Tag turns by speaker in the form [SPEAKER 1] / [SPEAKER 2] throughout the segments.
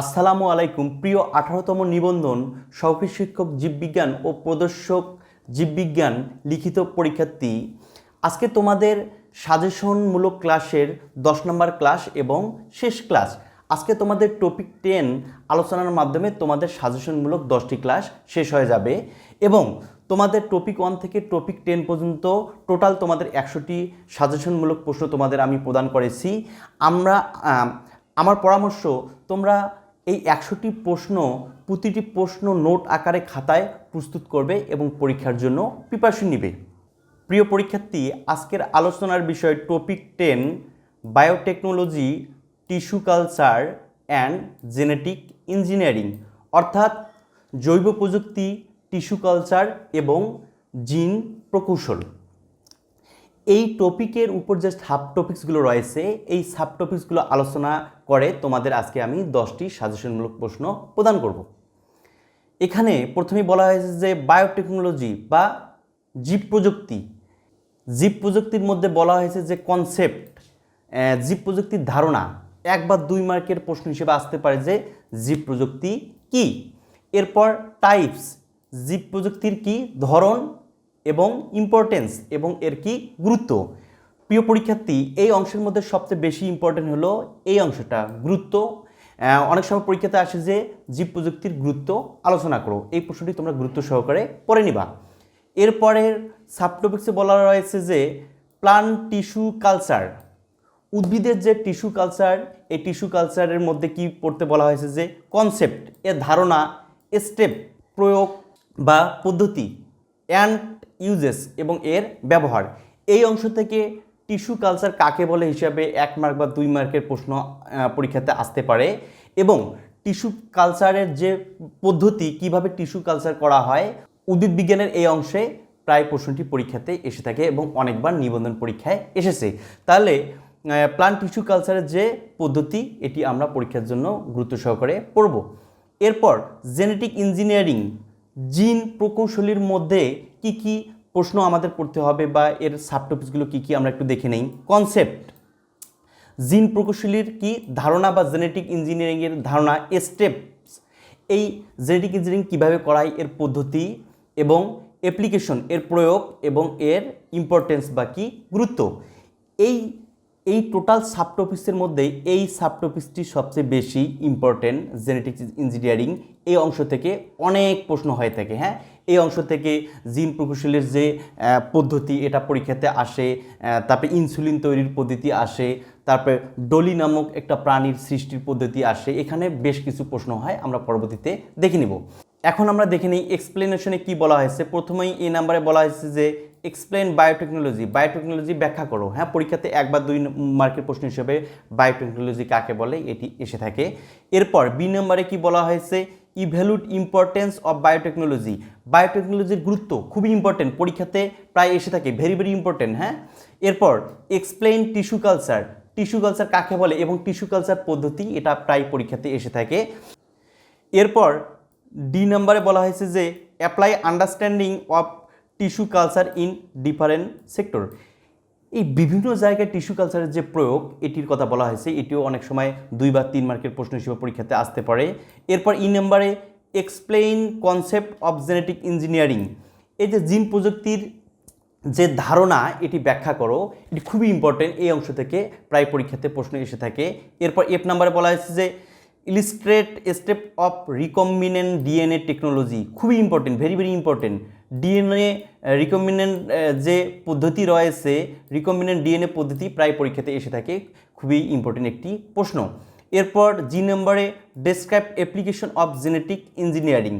[SPEAKER 1] আসসালামু আলাইকুম। প্রিয় আঠারোতম নিবন্ধন সহকারী শিক্ষক, জীববিজ্ঞান ও প্রদর্শক, জীববিজ্ঞান লিখিত পরীক্ষার্থী, আজকে তোমাদের সাজেশনমূলক ক্লাসের দশ নম্বর ক্লাস এবং শেষ ক্লাস। আজকে তোমাদের টপিক টেন আলোচনার মাধ্যমে তোমাদের সাজেশনমূলক দশটি ক্লাস শেষ হয়ে যাবে এবং তোমাদের টপিক ওয়ান থেকে টপিক টেন পর্যন্ত টোটাল তোমাদের একশোটি সাজেশনমূলক প্রশ্ন তোমাদের আমি প্রদান করেছি। আমরা আমার পরামর্শ, তোমরা এই একশোটি প্রশ্ন, প্রতিটি প্রশ্ন নোট আকারে খাতায় প্রস্তুত করবে এবং পরীক্ষার জন্য প্রিপারেশন নিবে। প্রিয় পরীক্ষার্থী, আজকের আলোচনার বিষয় topic ten biotechnology tissue culture and genetic engineering অর্থাৎ জৈব প্রযুক্তি টিস্যু কালচার এবং জিন প্রকৌশল। এই টপিকের উপর যে সাব টপিক্সগুলো রয়েছে, এই সাব টপিক্সগুলো আলোচনা করে তোমাদের আজকে আমি দশটি সাজেশনমূলক প্রশ্ন প্রদান করব। এখানে প্রথমেই বলা হয়েছে যে বায়োটেকনোলজি বা জীব প্রযুক্তি। জীব প্রযুক্তির মধ্যে বলা হয়েছে যে কনসেপ্ট জীব প্রযুক্তির ধারণা। এক বা দুই মার্কের প্রশ্ন হিসেবে আসতে পারে যে জীব প্রযুক্তি কি? এরপর টাইপস জীব প্রযুক্তির কি ধরন? এবং ইম্পর্টেন্স এবং এর কি গুরুত্ব? প্রিয় পরীক্ষার্থী, এই অংশের মধ্যে সবচেয়ে বেশি ইম্পর্টেন্ট হলো এই অংশটা, গুরুত্ব। অনেক সময় পরীক্ষাতে আসে যে, জীব প্রযুক্তির গুরুত্ব আলোচনা করো। এই প্রশ্নটি তোমরা গুরুত্ব সহকারে পড়ে নিবা। এরপরের সাবটপিক্সে বলা রয়েছে যে প্লান্ট টিস্যু কালচার উদ্ভিদের যে টিস্যু কালচার এই টিস্যু কালচারের মধ্যে কি পড়তে বলা হয়েছে যে কনসেপ্ট এর ধারণা স্টেপ প্রয়োগ বা পদ্ধতি। অ্যান্ড ইউজেস এবং এর ব্যবহার। এই অংশ থেকে টিস্যু কালচার কাকে বলে হিসাবে এক মার্ক বা দুই মার্কের প্রশ্ন পরীক্ষাতে আসতে পারে এবং টিস্যু কালচারের যে পদ্ধতি, কীভাবে টিস্যু কালচার করা হয়, উদ্ভিদ বিজ্ঞানের এই অংশে প্রায় প্রশ্নটি পরীক্ষাতে এসে থাকে এবং অনেকবার নিবন্ধন পরীক্ষায় এসেছে। তাহলে প্লান্ট টিস্যু কালচারের যে পদ্ধতি, এটি আমরা পরীক্ষার জন্য গুরুত্ব সহকারে পড়ব। এরপর জেনেটিক ইঞ্জিনিয়ারিং জিন প্রকৌশলীর মধ্যে কি কি প্রশ্ন আমাদের পড়তে হবে বা এর সাব সাবটপিকসগুলো কি কি আমরা একটু দেখে নেই। কনসেপ্ট জিন প্রকৌশলীর কি ধারণা বা জেনেটিক ইঞ্জিনিয়ারিংয়ের ধারণা? স্টেপস এই জেনেটিক ইঞ্জিনিয়ারিং কীভাবে করায়? এর পদ্ধতি এবং অ্যাপ্লিকেশন এর প্রয়োগ এবং এর ইম্পর্টেন্স বা কি গুরুত্ব। এই এই টোটাল সাবটপিক্সের মধ্যে এই সাবটপিক্সটি সবচেয়ে বেশি ইম্পর্টেন্ট জেনেটিক ইঞ্জিনিয়ারিং এই অংশ থেকে অনেক প্রশ্ন হয়ে থাকে হ্যাঁ? এই অংশ থেকে জিন প্রকৌশলের যে পদ্ধতি, এটা পরীক্ষাতে আসে তারপরে ইনসুলিন তৈরির পদ্ধতি আসে, তারপরে ডলি নামক একটা প্রাণীর সৃষ্টির পদ্ধতি আসে, এখানে বেশ কিছু প্রশ্ন হয়, আমরা পরবর্তীতে দেখে নিব। এখন আমরা দেখে নিই এক্সপ্লেনেশনে কি বলা হয়েছে। প্রথমেই এই নাম্বারে বলা হয়েছে যে এক্সপ্লেন বায়োটেকনোলজি বায়োটেকনোলজি ব্যাখ্যা করো। হ্যাঁ পরীক্ষাতে এক বা দুই মার্কের প্রশ্ন হিসেবে বায়োটেকনোলজি কাকে বলে, এটি এসে থাকে। এরপর বি নম্বরে কি বলা হয়েছে? ইভ্যালুট ইম্পর্টেন্স অফ বায়োটেকনোলজি বায়োটেকনোলজির গুরুত্ব খুবই ইম্পর্টেন্ট পরীক্ষাতে প্রায় এসে থাকে। ভেরি ভেরি ইম্পর্টেন্ট হ্যাঁ? এরপর explain tissue culture tissue culture কাকে বলে এবং টিস্যু কালচার পদ্ধতি, এটা প্রায় পরীক্ষাতে এসে থাকে। এরপর ডি নাম্বারে বলা হয়েছে যে apply understanding of tissue culture in different sector এই বিভিন্ন জায়গায় টিস্যু কালচারের যে প্রয়োগ, এটির কথা বলা হয়েছে, এটিও অনেক সময় দুই বা তিন মার্কের প্রশ্ন হিসেবে পরীক্ষাতে আসতে পারে। এরপর ই নাম্বারে explain concept of genetic engineering এই যে জিন প্রযুক্তির যে ধারণা, এটি ব্যাখ্যা করো, এটি খুবই ইম্পর্টেন্ট এই অংশ থেকে প্রায় পরীক্ষাতে প্রশ্ন এসে থাকে। এরপর এফ নাম্বারে বলা হয়েছে যে illustrate step of recombinant DNA technology খুবই important very very important DNA recombinant যে পদ্ধতি রয়েছে রিকম্বিনেন্ট ডিএনএ পদ্ধতি প্রায় পরীক্ষাতে এসে থাকে, খুবই ইম্পর্টেন্ট একটি প্রশ্ন। এরপর জি নম্বরে describe application of genetic engineering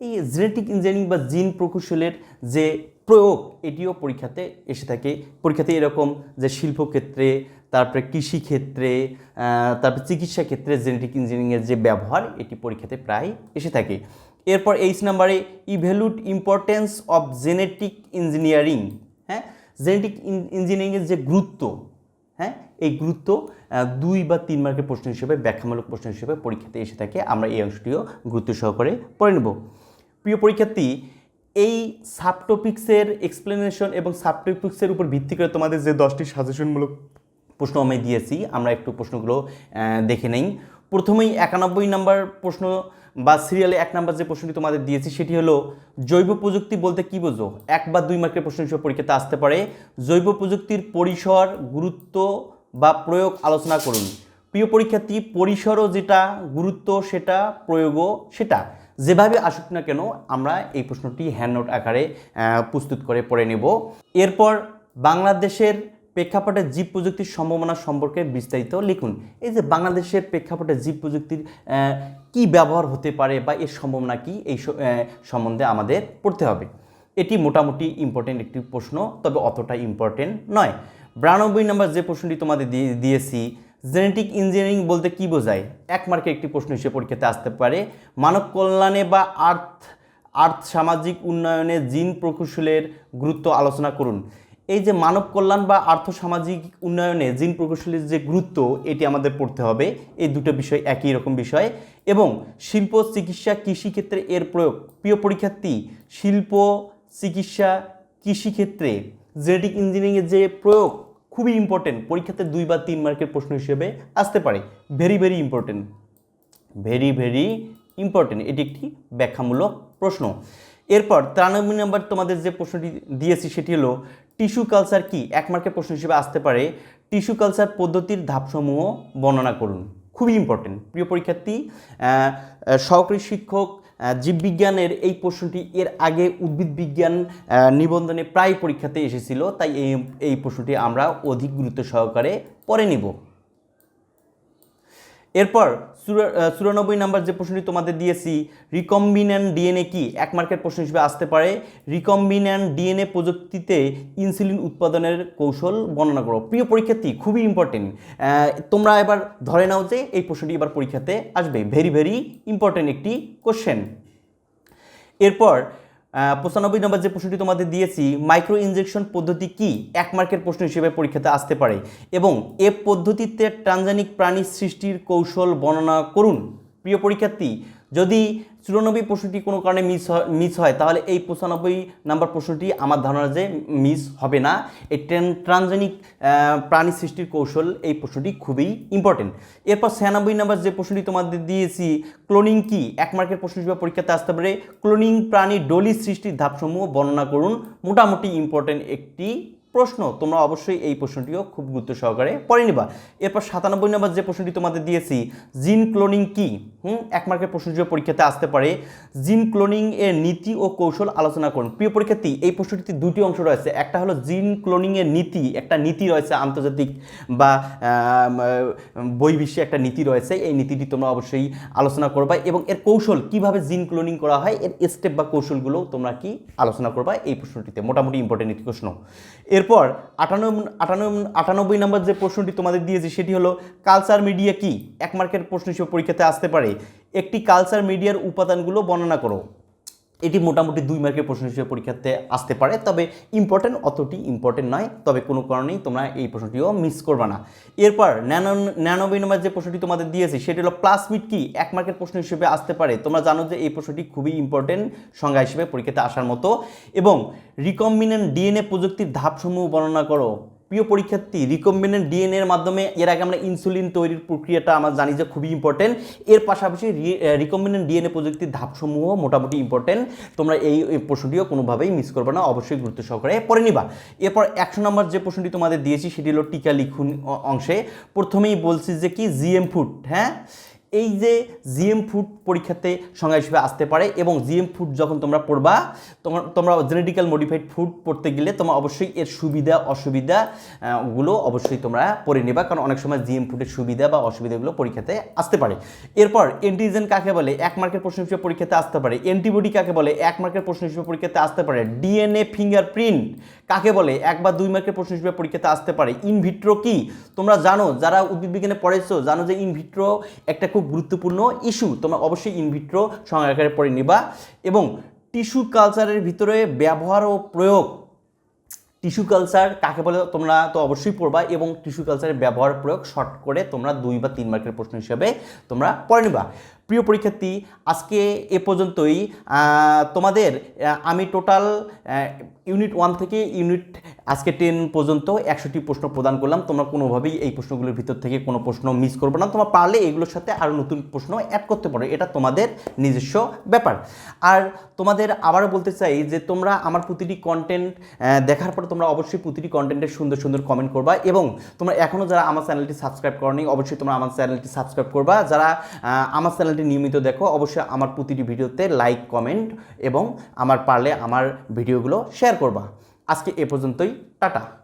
[SPEAKER 1] এই জেনেটিক ইঞ্জিনিয়ারিং বা জিন প্রকৌশলের যে প্রয়োগ, এটিও পরীক্ষাতে এসে থাকে। পরীক্ষাতে এরকম যে শিল্পক্ষেত্রে তারপরে কৃষিক্ষেত্রে তারপরে চিকিৎসা ক্ষেত্রে জেনেটিক ইঞ্জিনিয়ারিংয়ের যে ব্যবহার, এটি পরীক্ষাতে প্রায় এসে থাকে। এরপর এইচ নাম্বারে evaluate importance of genetic engineering হ্যাঁ? জেনেটিক ইঞ্জিনিয়ারিংয়ের যে গুরুত্ব হ্যাঁ? এই গুরুত্ব দুই বা তিন মার্কের প্রশ্ন হিসেবে, ব্যাখ্যামূলক প্রশ্ন হিসেবে পরীক্ষাতে এসে থাকে। আমরা এই অংশটিও গুরুত্ব সহকারে পড়ে নেব। প্রিয় পরীক্ষার্থী, এই সাবটপিক্সের এক্সপ্লেনেশন এবং সাবটপিক্সের উপর ভিত্তি করে তোমাদের যে দশটি সাজেশনমূলক প্রশ্ন আমি দিয়েছি, আমরা একটু প্রশ্নগুলো দেখে নেই। প্রথমেই একানব্বই নাম্বার প্রশ্ন বা সিরিয়ালে এক নাম্বার যে প্রশ্নটি তোমাদের দিয়েছি, সেটি হলো, জৈব প্রযুক্তি বলতে কি বোঝো? এক বা দুই মার্কের প্রশ্ন হিসেবে পরীক্ষাতে আসতে পারে। জৈব প্রযুক্তির পরিসর, গুরুত্ব বা প্রয়োগ আলোচনা করুন। প্রিয় পরীক্ষার্থী, পরিসরও যেটা, গুরুত্ব সেটা, প্রয়োগও সেটা। যেভাবে আসুক না কেন, আমরা এই প্রশ্নটি হ্যান্ড নোট আকারে প্রস্তুত করে পড়ে নেব। এরপর বাংলাদেশের প্রেক্ষাপটে জীব প্রযুক্তির সম্ভাবনা সম্পর্কে বিস্তারিত লিখুন। এই যে বাংলাদেশের প্রেক্ষাপটে জীব প্রযুক্তির কি ব্যবহার হতে পারে বা এর সম্ভাবনা কি, এই সম্বন্ধে আমাদের পড়তে হবে। এটি মোটামুটি ইম্পর্টেন্ট একটি প্রশ্ন, তবে অতটা ইম্পর্টেন্ট নয়। বিরানব্বই নম্বর যে প্রশ্নটি তোমাদের দিয়ে, দিয়েছি জেনেটিক ইঞ্জিনিয়ারিং বলতে কি বোঝায়? এক মার্কে একটি প্রশ্ন হিসেবে পরীক্ষাতে আসতে পারে। মানব কল্যাণে বা আর্থ আর্থ সামাজিক উন্নয়নে জিন প্রকৌশলের গুরুত্ব আলোচনা করুন। এই যে মানব কল্যাণ বা আর্থসামাজিক উন্নয়নে জিন প্রকৌশলীর যে গুরুত্ব, এটি আমাদের পড়তে হবে। এই দুটো বিষয় একই রকম বিষয়। এবং শিল্প, চিকিৎসা, কৃষিক্ষেত্রে এর প্রয়োগ। প্রিয় পরীক্ষার্থী, শিল্প, চিকিৎসা, কৃষিক্ষেত্রে জেনেটিক ইঞ্জিনিয়ারিংয়ের যে প্রয়োগ, খুবই ইম্পর্টেন্ট পরীক্ষাতে দুই বা তিন মার্কের প্রশ্ন হিসেবে আসতে পারে। Very very important very very important এটি একটি ব্যাখ্যামূলক প্রশ্ন। এরপর তিরানব্বই নম্বর তোমাদের যে প্রশ্নটি দিয়েছি, সেটি হলো টিস্যু কালচার কি? এক মার্কের প্রশ্ন হিসেবে আসতে পারে। টিস্যু কালচার পদ্ধতির ধাপসমূহ বর্ণনা করুন। খুবই ইম্পর্টেন্ট প্রিয় পরীক্ষার্থী সহকারী শিক্ষক জীববিজ্ঞানের এই প্রশ্নটি এর আগে উদ্ভিদ বিজ্ঞান নিবন্ধনে প্রায় পরীক্ষাতে এসেছিল, তাই এই এই প্রশ্নটি আমরা অধিক গুরুত্ব সহকারে পরে নিব। এরপর চুরানব্বই নাম্বার যে প্রশ্নটি তোমাদের দিয়েছি রিকম্বিন্যান্ট ডিএনএ কি? এক মার্কের প্রশ্ন হিসেবে আসতে পারে। রিকম্বিন্যান্ট ডিএনএ প্রযুক্তিতে ইনসুলিন উৎপাদনের কৌশল বর্ণনা করো। প্রিয় পরীক্ষার্থী, খুবই ইম্পর্টেন্ট তোমরা এবার ধরে নাও যে এই প্রশ্নটি এবার পরীক্ষাতে আসবে। ভেরি ভেরি ইম্পর্টেন্ট একটি কোশ্চেন এরপর পঁচানব্বই নম্বর যে প্রশ্নটি তোমাদের দিয়েছি মাইক্রো ইঞ্জেকশন পদ্ধতি কি? এক মার্কের প্রশ্ন হিসেবে পরীক্ষাতে আসতে পারে। এবং এ পদ্ধতিতে ট্রানজানিক প্রাণী সৃষ্টির কৌশল বর্ণনা করুন। প্রিয় পরীক্ষার্থী যদি চুরানব্বই প্রশ্নটি কোনো কারণে মিস হয় মিস হয়, তাহলে এই পঁচানব্বই নাম্বার প্রশ্নটি আমার ধারণা যে মিস হবে না। এই ট্রেন, ট্রানজেনিক প্রাণী সৃষ্টির কৌশল এই প্রশ্নটি খুবই ইম্পর্টেন্ট এরপর ছিয়ানব্বই নাম্বার যে প্রশ্নটি তোমাদের দিয়েছি ক্লোনিং কি? এক মার্কের প্রশ্ন হিসেবে পরীক্ষাতে আসতে পারে। ক্লোনিং প্রাণী ডলি সৃষ্টির ধাপসমূহ বর্ণনা করুন। মোটামুটি ইম্পর্টেন্ট একটি প্রশ্ন তোমরা অবশ্যই এই প্রশ্নটিও খুব গুরুত্ব সহকারে পড়ে নিবা। এরপর সাতানব্বই নম্বর যে প্রশ্নটি তোমাদের দিয়েছি জিন ক্লোনিং কি? হুম এক মার্কের প্রশ্ন হিসেবে পরীক্ষাতে আসতে পারে। জিন ক্লোনিং এর নীতি ও কৌশল আলোচনা করুন। প্রিয় পরীক্ষার্থী এই প্রশ্নটিতে দুটি অংশ রয়েছে। একটা হলো জিন ক্লোনিং এর নীতি একটা নীতি রয়েছে আন্তর্জাতিক বা আম, বই বিশ্বে একটা নীতি রয়েছে। এই নীতিটি তোমরা অবশ্যই আলোচনা করবা এবং এর কৌশল কীভাবে জিন ক্লোনিং করা হয় এর স্টেপ বা কৌশলগুলো তোমরা কি আলোচনা করবা এই প্রশ্নটিতে। মোটামুটি ইম্পর্টেন্ট প্রশ্ন। এরপর আটানব্বই আটানব্বই আটানব্বই নম্বর যে প্রশ্নটি তোমাদের দিয়েছি, সেটি হলো কালচার মিডিয়া কি? এক মার্কের প্রশ্ন হিসেবে পরীক্ষাতে আসতে পারে। একটি কালচার মিডিয়ার উপাদানগুলো বর্ণনা করো। এটি মোটামুটি দুই মার্কের প্রশ্ন হিসেবে পরীক্ষাতে আসতে পারে, তবে ইম্পর্টেন্ট অতটি ইম্পর্টেন্ট নয়। তবে কোনো কারণেই তোমরা এই প্রশ্নটিও মিস করবে না। এরপর ন্যানো নিরানব্বই নম্বর যে প্রশ্নটি তোমাদের দিয়েছি, সেটি হলো প্লাসমিড কি? এক মার্কের প্রশ্ন হিসেবে আসতে পারে। তোমরা জানো যে এই প্রশ্নটি খুবই ইম্পর্টেন্ট সংজ্ঞা হিসেবে পরীক্ষাতে আসার মতো। এবং রিকম্বিনেন্ট ডিএনএ প্রযুক্তির ধাপসমূহ বর্ণনা করো। প্রিয় পরীক্ষার্থী রিকম্বিনেন্ট ডিএনএ এর মাধ্যমে এর আগে আমরা ইনসুলিন তৈরির প্রক্রিয়াটা আমরা জানি যে খুবই ইম্পর্টেন্ট এর পাশাপাশি রিকম্বিনেন্ট ডিএনএ প্রযুক্তির ধাপসমূহ মোটামুটি ইম্পর্টেন্ট তোমরা এই প্রশ্নটিও কোনোভাবেই মিস করবে না, অবশ্যই গুরুত্ব সহকারে পড়ে নিবা। এরপর একশো নম্বর যে প্রশ্নটি তোমাদের দিয়েছি, সেটি হলো টিকা লিখুন অংশে। প্রথমেই বলছি যে কি? জিএম ফুড হ্যাঁ? এই যে জিএম ফুড পরীক্ষাতে সংজ্ঞা হিসেবে আসতে পারে এবং জিএম ফুড যখন তোমরা পড়বা তোমার তোমরা জেনেটিক্যাল মডিফাইড ফুড পড়তে গেলে তোমরা অবশ্যই এর সুবিধা অসুবিধা আহ, গুলো অবশ্যই তোমরা পড়ে নেবা। কারণ অনেক সময় জিএম ফুডের সুবিধা বা অসুবিধাগুলো পরীক্ষাতে আসতে পারে। এরপর এন্টিজেন কাকে বলে? এক মার্কের প্রশ্ন হিসেবে পরীক্ষাতে আসতে পারে। অ্যান্টিবডি কাকে বলে? এক মার্কের প্রশ্ন হিসেবে পরীক্ষাতে আসতে পারে। ডিএনএ ফিঙ্গারপ্রিন্ট কাকে বলে? এক বা দুই মার্কের প্রশ্ন হিসেবে পরীক্ষাতে আসতে পারে। ইনভিট্রো কি? তোমরা জানো, যারা উদ্ভিদ বিজ্ঞানে পড়েছো, জানো যে ইনভিট্রো একটা খুব গুরুত্বপূর্ণ ইস্যু তোমরা অবশ্যই ইনভিট্রো সংজ্ঞা পড়ে নিবা। এবং টিস্যু কালচারের ভিতরে ব্যবহার ও প্রয়োগ টিস্যু কালচার কাকে বলে তোমরা তো অবশ্যই পড়বা এবং টিস্যু কালচারের ব্যবহার প্রয়োগ শর্ট করে তোমরা দুই বা তিন মার্কের প্রশ্ন হিসেবে তোমরা পড়ে নিবা। প্রিয় পরীক্ষার্থী, আজকে এ পর্যন্তই। তোমাদের আমি টোটাল ইউনিট ওয়ান থেকে ইউনিট আজকে টেন পর্যন্ত একশোটি প্রশ্ন প্রদান করলাম। তোমরা কোনোভাবেই এই প্রশ্নগুলোর ভিতর থেকে কোনো প্রশ্ন মিস করবে না। তোমরা পারলে এগুলোর সাথে আরও নতুন প্রশ্ন অ্যাড করতে পারো। এটা তোমাদের নিজস্ব ব্যাপার। আর তোমাদের আবারও বলতে চাই যে তোমরা আমার প্রতিটি কন্টেন্ট দেখার পর তোমরা অবশ্যই প্রতিটি কন্টেন্টের সুন্দর সুন্দর কমেন্ট করবা এবং তোমরা এখনও যারা আমার চ্যানেলটি সাবস্ক্রাইব করনি, অবশ্যই তোমরা আমার চ্যানেলটি সাবস্ক্রাইব করবা। যারা আমার চ্যানেলটি নিয়মিত দেখো, অবশ্যই আমার প্রতিটি ভিডিওতে লাইক কমেন্ট এবং আমার পারলে আমার ভিডিওগুলো শেয়ার করবা। আজকে এ পর্যন্তই, টাটা।